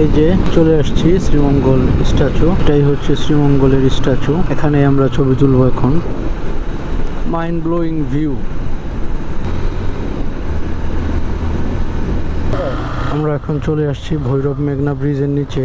এই যে চলে আসছি শ্রীমঙ্গল স্ট্যাচু। এটাই হচ্ছে শ্রীমঙ্গলের স্ট্যাচু। এখানে আমরা ছবি তুলব এখন। মাইন্ড ব্লোয়িং ভিউ আমরা এখন চলে আসছি ভৈরব মেঘনা ব্রিজের নিচে।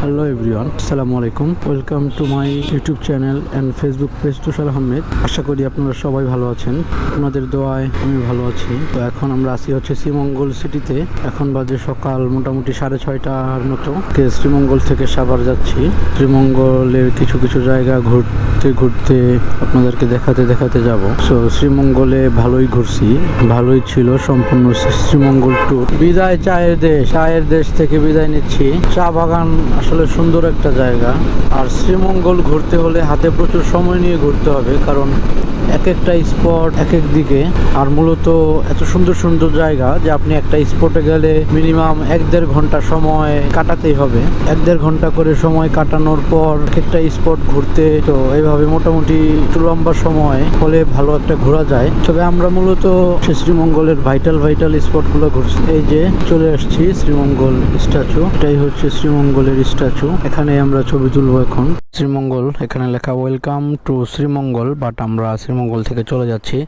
হ্যালো এভরিওয়ান আসসালামু আলাইকুম welcome to my YouTube channel and Facebook page Tushar Ahmed আশা করি আপনারা সবাই ভালো আছেন। আপনাদের দোয়ায় আমি ভালো আছি। তো এখন আমরা আসি হচ্ছে শ্রীমঙ্গল সিটিতে। এখন বাজে সকাল মোটামুটি সাড়ে ছয়টার মতো। শ্রীমঙ্গল থেকে সাভার যাচ্ছি। শ্রীমঙ্গলের কিছু কিছু জায়গা ঘুরতে ঘুরতে আপনাদেরকে দেখাতে দেখাতে যাব। সো শ্রীমঙ্গলে ভালোই ঘুরছি। ভালোই ছিল সম্পূর্ণ শ্রীমঙ্গল ট্যুর বিদায় চায়ের দেশ। চায়ের দেশ থেকে বিদায় নিচ্ছি। চা বাগান আসলে সুন্দর একটা জায়গা। আর শ্রীমঙ্গল ঘুরতে হলে হাতে প্রচুর সময় নিয়ে ঘুরতে হবে, কারণ এক একটা স্পট এক এক দিকে, আর মূলত এত সুন্দর সুন্দর জায়গা যে আপনি একটা স্পটে গেলে মিনিমাম এক দেড় ঘণ্টা সময় কাটাতেই হবে। এক দেড় ঘণ্টা করে সময় কাটানোর পর এক একটা স্পট ঘুরতে, তো এইভাবে মোটামুটি একটু লম্বা সময় হলে ভালো একটা ঘোরা যায়। তবে আমরা মূলত শ্রীমঙ্গলের ভাইটাল ভাইটাল স্পটগুলো ঘুরছি। এই যে চলে আসছি শ্রীমঙ্গল স্ট্যাচু এটাই হচ্ছে শ্রীমঙ্গলের স্ট্যাচু। এখানে আমরা ছবি তুলবো এখন। শ্রীমঙ্গল, এখানে লেখা ওয়েলকাম টু শ্রীমঙ্গল বাট আমরা শ্রীমঙ্গল থেকে চলে যাচ্ছি।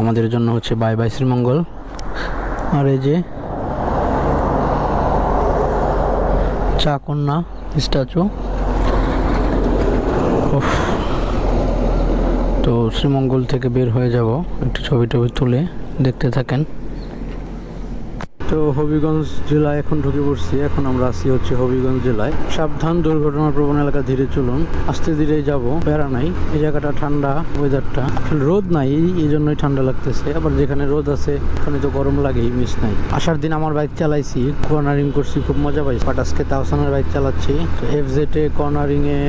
আমাদের জন্য হচ্ছে বাই বাই শ্রীমঙ্গল। আর এই যে চা কন্যা স্ট্যাচু। তো শ্রীমঙ্গল থেকে বের হয়ে যাব। একটু ছবি টবি তুলে দেখতে থাকেন। তো হবিগঞ্জ জেলায় এখন ঢুকে পড়ছি। এখন আমরা আসি হচ্ছে হবিগঞ্জ জেলায়। সাবধান দুর্ঘটনা প্রবণ এলাকা ধীরে চলুন। আস্তে ধীরে যাব, বেড়া নাই। এই জায়গাটা ঠান্ডা ওয়েদারটা রোদ নাই এই জন্যই ঠান্ডা লাগতেছে। আবার যেখানে রোদ আছে, ওখানে তো গরম লাগেই মিস নাই। আসার দিন আমার বাইক চালাইছি কর্নারিং করছি, খুব মজা পাইছি। বাট আজকে তাওসানের বাইক চালাচ্ছি। এফ জেটে কর্নারিং এ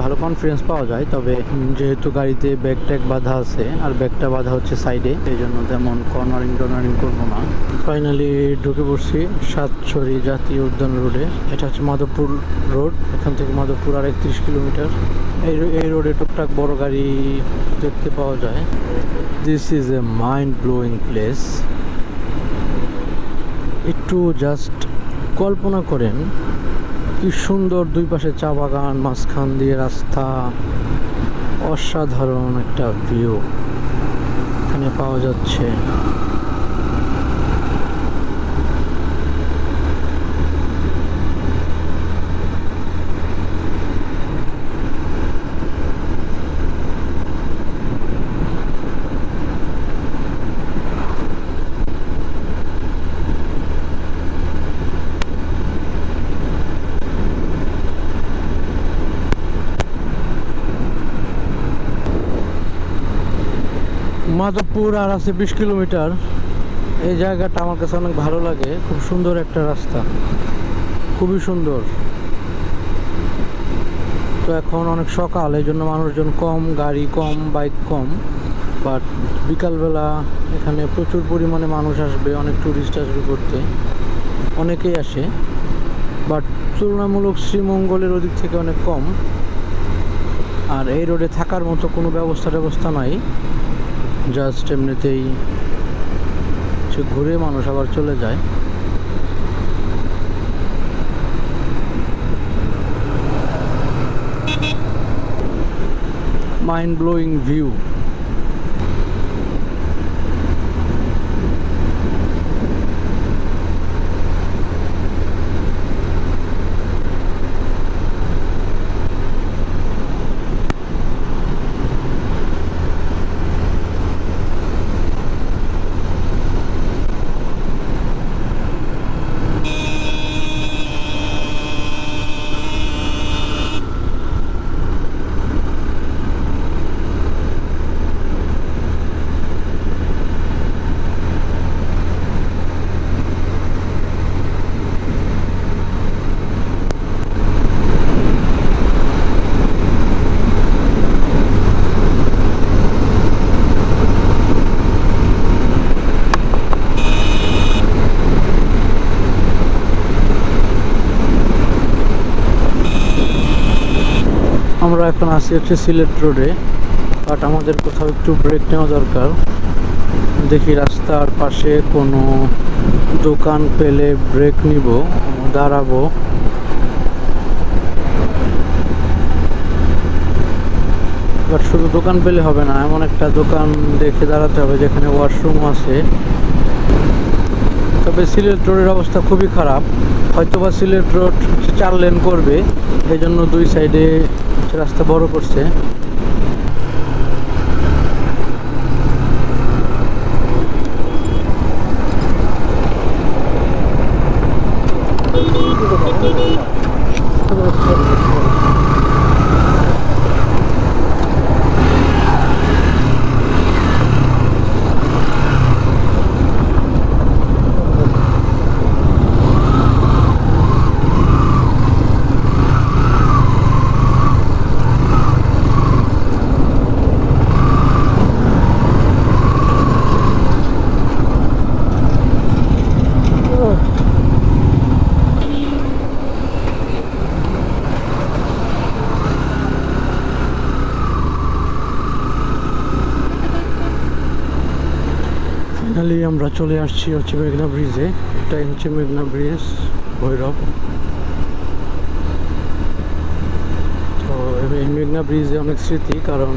ভালো কনফিডেন্স পাওয়া যায়। তবে যেহেতু গাড়িতে ব্যাগ ট্যাগ বাঁধা আছে, আর ব্যাগটা বাঁধা হচ্ছে সাইডে এই জন্য তেমন কর্নারিং টর্নারিং করব না। ফাইনালি ঢুকে পড়ছি সাতছড়ি জাতীয় উদ্যান রোডে। এটা হচ্ছে মাধবপুর রোড, এখান থেকে মাধবপুর আর একত্রিশ কিলোমিটার। এই এই রোডে টুকটাক বড় গাড়ি দেখতে পাওয়া যায়। This is a mind blowing place একটু জাস্ট কল্পনা করেন, কি সুন্দর দুই পাশে চা বাগান, মাঝখান দিয়ে রাস্তা, অসাধারণ একটা ভিউ এখানে পাওয়া যাচ্ছে। মাধবপুর আর আছে বিশ কিলোমিটার। এই জায়গাটা আমার কাছে অনেক ভালো লাগে। খুব সুন্দর একটা রাস্তা। খুবই সুন্দর। তো এখন অনেক সকাল এই জন্য মানুষজন কম, গাড়ি কম, বাইক কম। বাট বিকালবেলা এখানে প্রচুর পরিমাণে মানুষ আসবে, অনেক টুরিস্ট আসবে করতে অনেকেই আসে। বাট তুলনামূলক শ্রীমঙ্গলের ওদিক থেকে অনেক কম। আর এই রোডে থাকার মতো কোনো ব্যবস্থা ব্যবস্থা নাই। জাস্ট এমনিতেই সে ঘুরে মানুষ আবার চলে যায়। মাইন্ড ব্লোয়িং ভিউ আমরা এখন আসি হচ্ছে সিলেট রোডে বাট আমাদের কোথাও একটু ব্রেক নেওয়া দরকার। দেখি রাস্তার পাশে কোনো দোকান পেলে ব্রেক নিব, দাঁড়াবো। বাট শুধু দোকান পেলে হবে না, এমন একটা দোকান দেখে দাঁড়াতে হবে যেখানে ওয়াশরুম আছে। তবে সিলেট রোডের অবস্থা খুবই খারাপ। হয়তোবা সিলেট রোড চার লেন করবে এই জন্য দুই সাইডে রাস্তা বড় করছে। আমরা চলে আসছি হচ্ছে মেঘনা ব্রিজে। এটাই হচ্ছে মেঘনা ব্রিজ, ভৈরব। তো এই মেঘনা ব্রিজে অনেক স্মৃতি, কারণ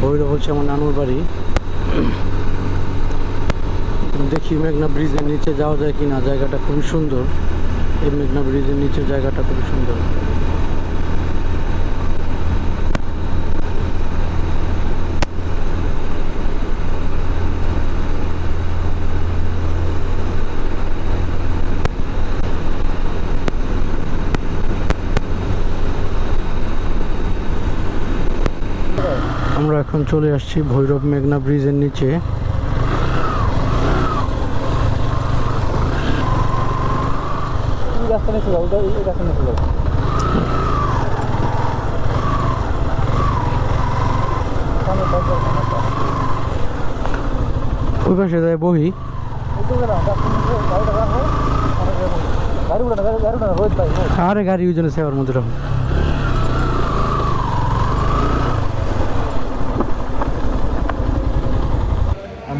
ভৈরব হচ্ছে আমার নানুর বাড়ি। দেখি মেঘনা ব্রিজের নিচে যাওয়া যায় কি না জায়গাটা খুবই সুন্দর। এই মেঘনা ব্রিজের নিচে জায়গাটা খুবই সুন্দর আমরা এখন চলে আসছি ভৈরব মেঘনা ব্রিজের নিচে। ওই পাশে বহি। আরে গাড়ি ওই জন্য সেবার মধ্যে।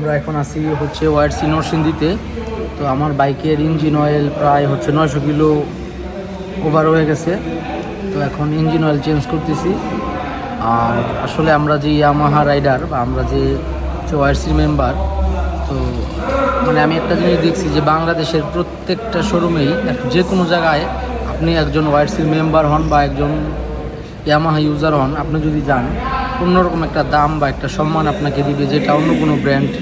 আমরা এখন আসি হচ্ছে ওয়াইড সি নরসিংদীতে। তো আমার বাইকের ইঞ্জিন অয়েল প্রায় হচ্ছে নয়শো কিলো ওভার হয়ে গেছে। তো এখন ইঞ্জিন অয়েল চেঞ্জ করতেছি। আর আসলে আমরা যে ইয়ামাহা রাইডার বা আমরা যে হচ্ছে ওয়াইডসি মেম্বার তো মানে আমি একটা জিনিস দেখছি যে বাংলাদেশের প্রত্যেকটা শোরুমেই যে কোনো জায়গায় আপনি একজন ওয়াইডসির মেম্বার হন বা একজন ইয়ামাহা ইউজার হন, আপনি যদি যান, অন্যরকম একটা দাম বা একটা সম্মান আপনাকে দিবে যেটা অন্য কোনো ব্র্যান্ড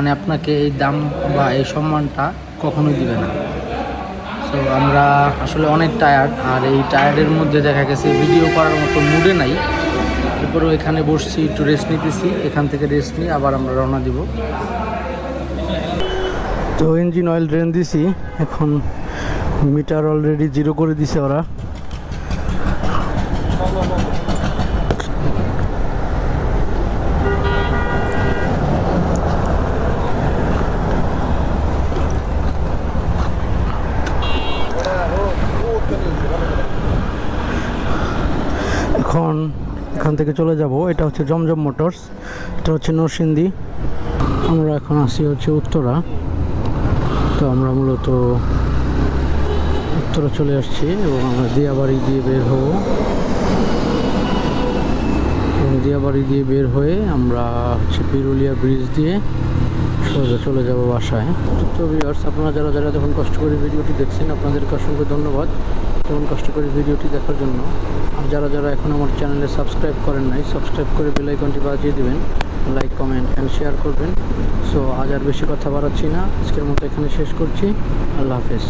মানে আপনাকে এই দাম বা এই সম্মানটা কখনোই দিবে না। তো আমরা আসলে অনেক টায়ার্ড আর এই টায়ার্ডের মধ্যে দেখা গেছে ভিডিও করার মতো মুডে নাই। এরপরেও এখানে বসছি, একটু রেস্ট নিতেছি, এখান থেকে রেস্ট নিয়ে আবার আমরা রওনা দিব। তো ইঞ্জিন অয়েল ড্রেন দিছি, এখন মিটার অলরেডি জিরো করে দিছে ওরা এখন এখান থেকে চলে যাব। এটা হচ্ছে জমজম মোটরস, এটা হচ্ছে নরসিংদী। আমরা এখন আসি হচ্ছে উত্তরা। তো আমরা মূলত উত্তরা চলে আসছি এবং আমরা দিয়াবাড়ি দিয়ে বের হব। এবং দিয়াবাড়ি দিয়ে বের হয়ে আমরা হচ্ছে বিরুলিয়া ব্রিজ দিয়ে সোজা চলে যাব বাসায়। তো ভিউয়ার্স আপনারা যারা যারা যখন কষ্ট করে ভিডিওটি দেখছেন, আপনাদেরকে অসংখ্য ধন্যবাদ। তখন কষ্ট করে ভিডিওটি দেখার জন্য। আর যারা যারা এখন আমার চ্যানেলে সাবস্ক্রাইব করেন নাই, সাবস্ক্রাইব করে বেলাইকনটি বাজিয়ে দেবেন। লাইক, কমেন্ট অ্যান্ড শেয়ার করবেন। সো আজ আর বেশি কথা বাড়াচ্ছি না। আজকের মতো এখানে শেষ করছি। আল্লাহ হাফেজ।